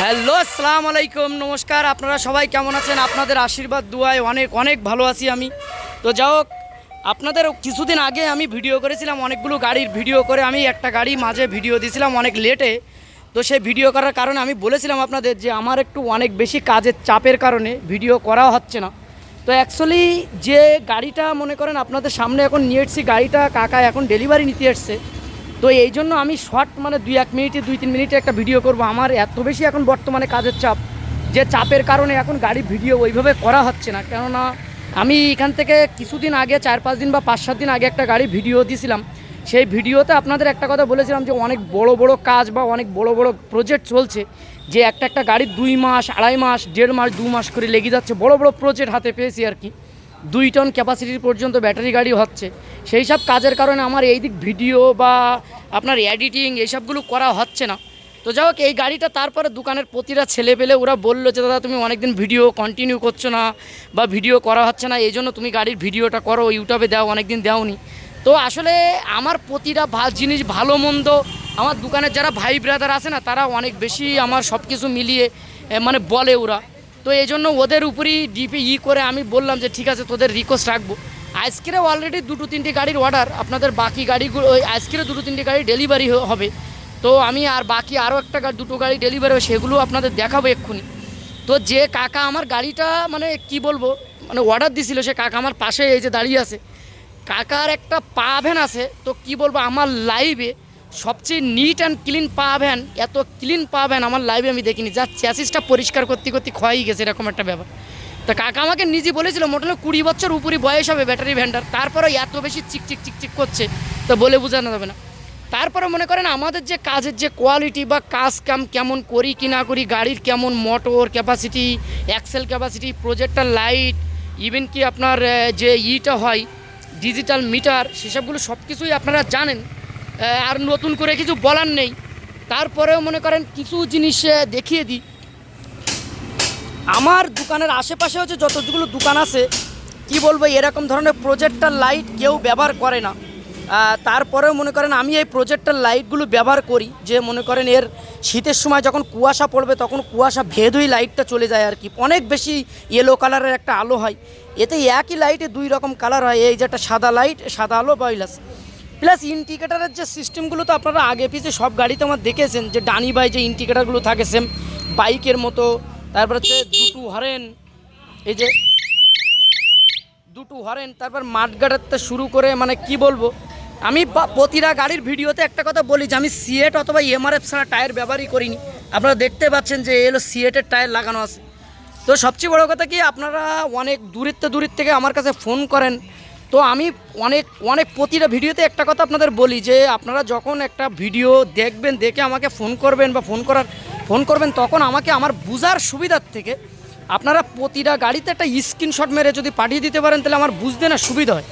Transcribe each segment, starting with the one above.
Hello, আসসালামু আলাইকুম, নমস্কার, আপনারা সবাই কেমন আছেন? আপনাদের আশীর্বাদ, দুয়ায় অনেক অনেক ভালো আছি আমি। তো যাই হোক, আপনাদের কিছুদিন আগে আমি ভিডিও করেছিলাম, অনেকগুলো গাড়ির ভিডিও করে আমি একটা গাড়ি মাঝে ভিডিও দিয়েছিলাম অনেক লেটে তো সেই ভিডিও করার কারণে আমি বলেছিলাম আপনাদের যে আমার একটু অনেক বেশি কাজের চাপের কারণে ভিডিও করা হচ্ছে না। তো অ্যাকচুয়ালি যে গাড়িটা মনে করেন আপনাদের সামনে এখন নিয়ে এসছি, গাড়িটা কাকা এখন ডেলিভারি নিতে এসছে। তো এই জন্য আমি শর্ট মানে দুই এক মিনিটে, দুই তিন মিনিটে একটা ভিডিও করব। আমার এত বেশি এখন বর্তমানে কাজের চাপ যে চাপের কারণে এখন গাড়ি ভিডিও ওইভাবে করা হচ্ছে না। কেননা আমি এখান থেকে কিছুদিন আগে, চার পাঁচ দিন বা পাঁচ সাত দিন আগে একটা গাড়ি ভিডিও দিয়েছিলাম সেই ভিডিওতে আপনাদের একটা কথা বলেছিলাম যে অনেক বড় বড় কাজ বা অনেক বড় বড় প্রজেক্ট চলছে যে একটা একটা গাড়ির দুই মাস, আড়াই মাস, দেড় মাস, দু মাস করে লেগে যাচ্ছে। বড় বড় প্রজেক্ট হাতে পেয়েছি আর কি। দুই টন ক্যাপাসিটির পর্যন্ত ব্যাটারি গাড়ি হচ্ছে। সেই সব কাজের কারণে আমার এই দিক ভিডিও বা আপনার এডিটিং এইসবগুলো করা হচ্ছে না। তো যাই হোক, এই গাড়িটা তারপরে দোকানের প্রতিটা ছেলে পেলে ওরা বলল যে, দাদা, তুমি অনেকদিন ভিডিও কন্টিনিউ করছ না বা ভিডিও করা হচ্ছে না এই জন্য তুমি গাড়ির ভিডিওটা করো ইউটিউবে দাও, অনেকদিন দাওনি। তো আসলে আমার প্রতিটা জিনিস ভালো, মন্দ, আমার দোকানের যারা ভাই ব্রাদার আছে না, তারা অনেক বেশি আমার সব কিছু মিলিয়ে মানে বলে ওরা। তো এই জন্য ওদের উপরই ডিপি ই করে আমি বললাম যে, ঠিক আছে, তোদের রিকোয়েস্ট রাখব। আজকেরে অলরেডি দুটো তিনটে গাড়ির অর্ডার আপনাদের বাকি গাড়িগুলো, ওই আজকেরে দুটো তিনটে গাড়ি ডেলিভারি হবে। তো আমি আর বাকি আরও একটা গা- দুটো গাড়ি ডেলিভারি হবে, সেগুলো আপনাদের দেখাবো এক্ষুনি। তো যে কাকা আমার গাড়িটা মানে কি বলব মানে অর্ডার দিছিল, সে কাকা আমার পাশে এই যে দাঁড়িয়ে আছে। কাকার একটা পা ভ্যান আছে, তো কি বলব, আমার লাইভে সবচেয়ে নিট অ্যান্ড ক্লিন পা ভ্যান, এত ক্লিন পা ভ্যান আমার লাইভে আমি দেখিনি। যা চ্যাসিসটা পরিষ্কার করতে করতে ক্ষয়ই গেছে, এরকম একটা ব্যাপার। তা কাকা আমাকে নিজে বলেছিল, মোটামুটি কুড়ি বছর উপরই বয়স হবে ব্যাটারি ভ্যানটার। তারপরেও এত বেশি চিকচিক চিকচিক করছে, তো বলে বোঝানো যাবে না। তারপরে মনে করেন আমাদের যে কাজের যে কোয়ালিটি বা কাজ কাম কেমন করি কি না করি, গাড়ির কেমন motor capacity axle capacity projector light even কি আপনার যে ইটা হয় ডিজিটাল মিটার সেসবগুলো সব কিছুই আপনারা জানেন। আর নতুন করে কিছু বলার নেই। তারপরেও মনে করেন কিছু জিনিস দেখিয়ে দিই। আমার দোকানের আশেপাশে হচ্ছে যতগুলো দোকান আছে, কি বলব, এরকম ধরনের প্রজেক্টার লাইট কেউ ব্যবহার করে না। তারপরেও মনে করেন আমি এই প্রজেক্টার লাইটগুলো ব্যবহার করি, যে মনে করেন এর শীতের সময় যখন কুয়াশা পড়বে, তখন কুয়াশা ভেদ হয়ে লাইটটা চলে যায় আর কি। অনেক বেশি ইয়েলো কালারের একটা আলো হয়। এতে একই লাইটে দুই রকম কালার হয়, এই যে একটা সাদা লাইট সাদা আলো বাইলাস প্লাস ইন্ডিকেটারের যে সিস্টেমগুলো তো আপনারা আগে পিছিয়ে সব গাড়িতে আমার দেখেছেন, যে ডানি বাই যে ইন্ডিকেটারগুলো থাকে সেম বাইকের মতো, তারপর হচ্ছে দুটো হরেন, এই যে দুটো হরেন, তারপর মাঠগাড়াতে শুরু করে মানে কি বলব, আমি প্রতিটা গাড়ির ভিডিওতে একটা কথা বলি যে আমি সিএট অথবা এমআরএফ ছাড়া টায়ার ব্যবহারই করিনি। আপনারা দেখতে পাচ্ছেন যে এলো সিএটের টায়ার লাগানো আছে। তো সবচেয়ে বড় কথা কি, আপনারা অনেক থেকে দূরের থেকে আমার কাছে ফোন করেন তো আমি অনেক অনেক প্রতিটা ভিডিওতে একটা কথা আপনাদের বলি যে আপনারা যখন একটা ভিডিও দেখবেন, দেখে আমাকে ফোন করবেন বা ফোন করার, ফোন করবেন, তখন আমাকে আমার বুঝার সুবিধার থেকে আপনারা প্রতিটা গাড়িতে একটা স্ক্রিনশট মেরে যদি পাঠিয়ে দিতে পারেন, তাহলে আমার বুঝতে না সুবিধা হয়।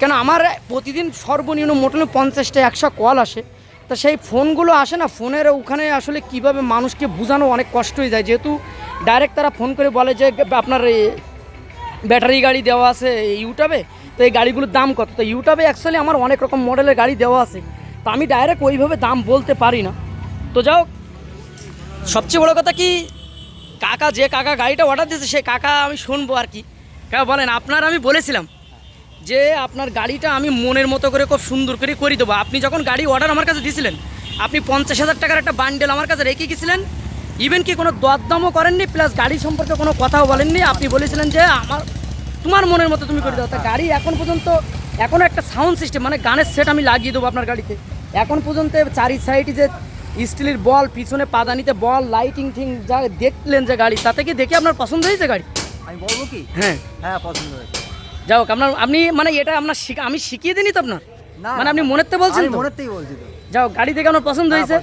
কেন আমার প্রতিদিন সর্বনিম্ন মোটামুটি পঞ্চাশটা, একশো কল আসে। তা সেই ফোনগুলো আসে না, ফোনের ওখানে আসলে কীভাবে মানুষকে বোঝানো অনেক কষ্ট হয়ে যায়। যেহেতু ডাইরেক্ট তারা ফোন করে বলে যে আপনার ব্যাটারি গাড়ি দেওয়া আছে ইউটিউবে তো এই গাড়িগুলোর দাম কত? তো ইউটিউবে অ্যাকচুয়ালি আমার অনেক রকম মডেলের গাড়ি দেওয়া আছে। তো আমি ডাইরেক্ট ওইভাবে দাম বলতে পারি না। তো যাও সবচেয়ে বড় কথা কি? কাকা যে কাকা গাড়িটা অর্ডার দিয়েছে, সে কাকা আমি শুনব আর কি। কাকা বলেন, আপনার আমি বলেছিলাম যে আপনার গাড়িটা আমি মনের মতো করে খুব সুন্দর করে করে দেবো। আপনি যখন গাড়ি অর্ডার আমার কাছে দিয়েছিলেন আপনি পঞ্চাশ হাজার টাকার একটা বান্ডেল আমার কাছে রেখে গেছিলেন। ইভেন কি কোনো দরদামও করেননি প্লাস গাড়ি সম্পর্কে কোনো কথাও বলেননি। আপনি বলেছিলেন যে আমার তোমার মনের মতো তুমি করে দাও। তা গাড়ি এখন পর্যন্ত এখনও একটা সাউন্ড সিস্টেম মানে গানের সেট আমি লাগিয়ে দেবো আপনার গাড়িতে। এখন পর্যন্ত চারি সাইডে যে স্টিলের বল পিছনে পাদানিতে বল লাইটিং ঠিং যা দেখলেন যে গাড়ি তাতে কি দেখে আপনার পছন্দ হয়েছে গাড়ি? আমি বলব কি? হ্যাঁ। হ্যাঁ পছন্দ হয়েছে। যাই হোক আপনার আপনি মানে এটা আপনার আমি শিখিয়ে দিনই তো আপনার? মানে আপনি মনের তো বলছেন তো? বলছি যাও গাড়ি দেখে পছন্দ হ্যাঁ, পছন্দ হয়েছে।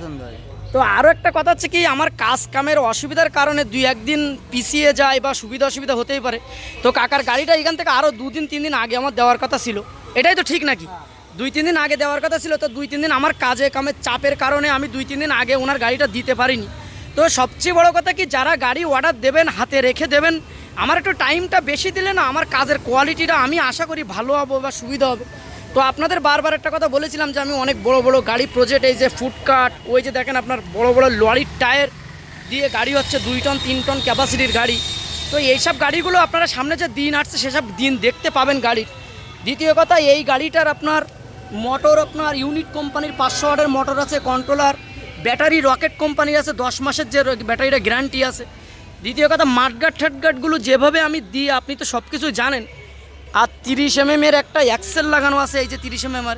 তো আরও একটা কথা হচ্ছে কি, আমার কাজ কামের অসুবিধার কারণে দুই একদিন পিছিয়ে যায় বা সুবিধা অসুবিধা হতেই পারে। তো কাকার গাড়িটা এখান থেকে আরও দুদিন তিন দিন আগে আমার দেওয়ার কথা ছিল। এটাই তো ঠিক নাকি? দুই, তিন দিন আগে দেওয়ার কথা ছিল, তো দুই, তিন দিন আমার কাজে কামের চাপের কারণে আমি দুই, তিন দিন আগে ওনার গাড়িটা দিতে পারিনি। তো সবচেয়ে বড় কথা কি, যারা গাড়ি অর্ডার দেবেন, হাতে রেখে দেবেন, আমার একটু টাইমটা বেশি দিলে না আমার কাজের কোয়ালিটিটা আমি আশা করি ভালো হব বা সুবিধা হবে। তো আপনাদের বারবার একটা কথা বলেছিলাম যে আমি অনেক বড় বড় গাড়ি প্রজেক্ট এই যে ফুডকার্ট ওই যে দেখেন আপনার বড় বড় লরির টায়ার দিয়ে গাড়ি হচ্ছে দুই টন, তিন টন ক্যাপাসিটির গাড়ি। তো এইসব গাড়িগুলো আপনারা সামনে যে দিন আসছে, সেসব দিন দেখতে পাবেন গাড়ির। দ্বিতীয় কথা, এই গাড়িটার আপনার মোটর আপনার ইউনিট কোম্পানির পাঁচশো ওয়াটের মোটর আছে কন্ট্রোলার ব্যাটারি রকেট কোম্পানি আছে, দশ মাসের যে ব্যাটারিটা গ্যারান্টি আছে। দ্বিতীয় কথা মাঠগাট ঠাটগাটগুলো যেভাবে আমি দিই, আপনি তো সব কিছু জানেন। আর তিরিশ এম এর একটা অ্যাক্সেল লাগানো আছে, এই যে তিরিশ এম এর।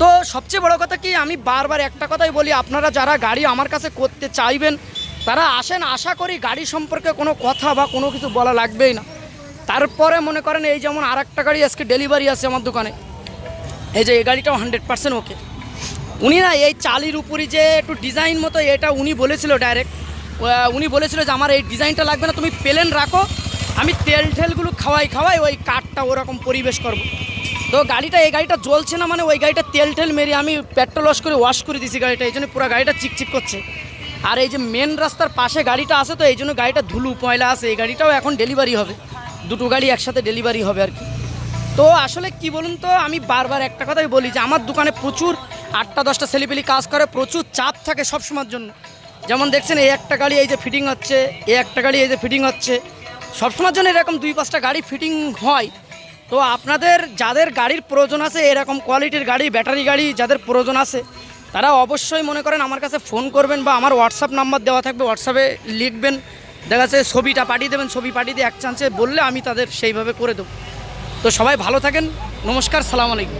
তো সবচেয়ে বড় কথা কি, আমি বারবার একটা কথাই বলি, আপনারা যারা গাড়ি আমার কাছে করতে চাইবেন, তারা আসেন, আশা করি গাড়ি সম্পর্কে কোনো কথা বা কোনো কিছু বলা লাগবেই না। তারপরে মনে করেন, এই যেমন আর একটা গাড়ি আজকে ডেলিভারি আছে আমার দোকানে। এই যে এই গাড়িটাও হান্ড্রেড পার্সেন্ট ওকে উনি না এই চালির উপরই যে একটু ডিজাইন মতো এটা উনি বলেছিল ডাইরেক্ট উনি বলেছিল যে আমার এই ডিজাইনটা লাগবে না, তুমি প্লেন রাখো আমি তেল ঠেলগুলো খাওয়াই খাওয়াই ওই কাঠটা ওরকম পরিবেশ করব। তো গাড়িটা, এই গাড়িটা জ্বলছে না মানে ওই গাড়িটা তেল ঠেল মেরে আমি পেট্রোল ওয়াশ করে ওয়াশ করে দিছি গাড়িটা, এই জন্য পুরো গাড়িটা চিকচিক করছে। আর এই যে মেন রাস্তার পাশে গাড়িটা আছে তো, এই জন্য গাড়িটা ধুলু পয়লা আছে, এই গাড়িটাও এখন ডেলিভারি হবে। দুটো গাড়ি একসাথে ডেলিভারি হবে আর কি। তো আসলে কি বলুন তো, আমি বারবার একটা কথাই বলি যে আমার দোকানে প্রচুর আটটা, দশটা ছেলেপিলি কাজ করে, প্রচুর চাপ থাকে সব সময়ের জন্য। যেমন দেখছেন, এই একটা গাড়ি এই যে ফিটিং হচ্ছে, এই একটা গাড়ি এই যে ফিটিং হচ্ছে। সবসময়ের জন্য এরকম দুই পাঁচটা গাড়ি ফিটিং হয়। তো আপনাদের যাদের গাড়ির প্রয়োজন আছে, এরকম কোয়ালিটির গাড়ি ব্যাটারি গাড়ি যাদের প্রয়োজন আছে, তারা অবশ্যই মনে করেন আমার কাছে ফোন করবেন বা আমার হোয়াটসঅ্যাপ নাম্বার দেওয়া থাকবে হোয়াটসঅ্যাপে লিখবেন। দেখা যাচ্ছে ছবিটা পাঠিয়ে দেবেন, ছবি পাঠিয়ে দিয়ে এক চান্সে বললে আমি তাদের সেইভাবে করে দেবো। তো সবাই ভালো থাকেন, নমস্কার, সালাম আলাইকুম।